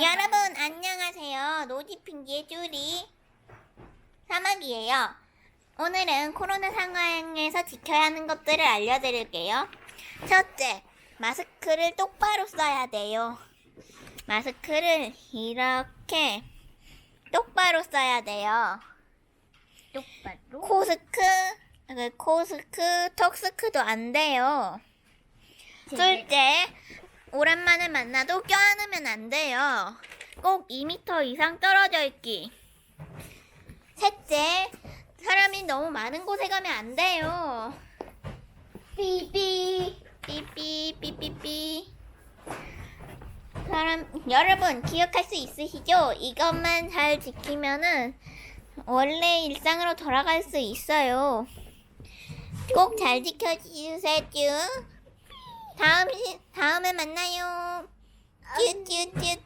여러분 안녕하세요. 노지핑기의 쭈리 사막이에요. 오늘은 코로나 상황에서 지켜야 하는 것들을 알려드릴게요. 첫째, 마스크를 똑바로 써야 돼요. 마스크를 이렇게 똑바로 써야 돼요. 똑바로. 코스크, 그 코스크, 턱스크도 안 돼요. 둘째, 오랜만에 만나도 껴안으면 안 돼요. 꼭 2m 이상 떨어져 있기. 셋째, 사람이 너무 많은 곳에 가면 안 돼요. 삐삐, 삐삐, 삐삐삐. 사람, 여러분, 기억할 수 있으시죠? 이것만 잘 지키면은 원래 일상으로 돌아갈 수 있어요. 꼭 잘 지켜주세요. 다음 시, 다음에 만나요. 쭈쭈쭈쭈.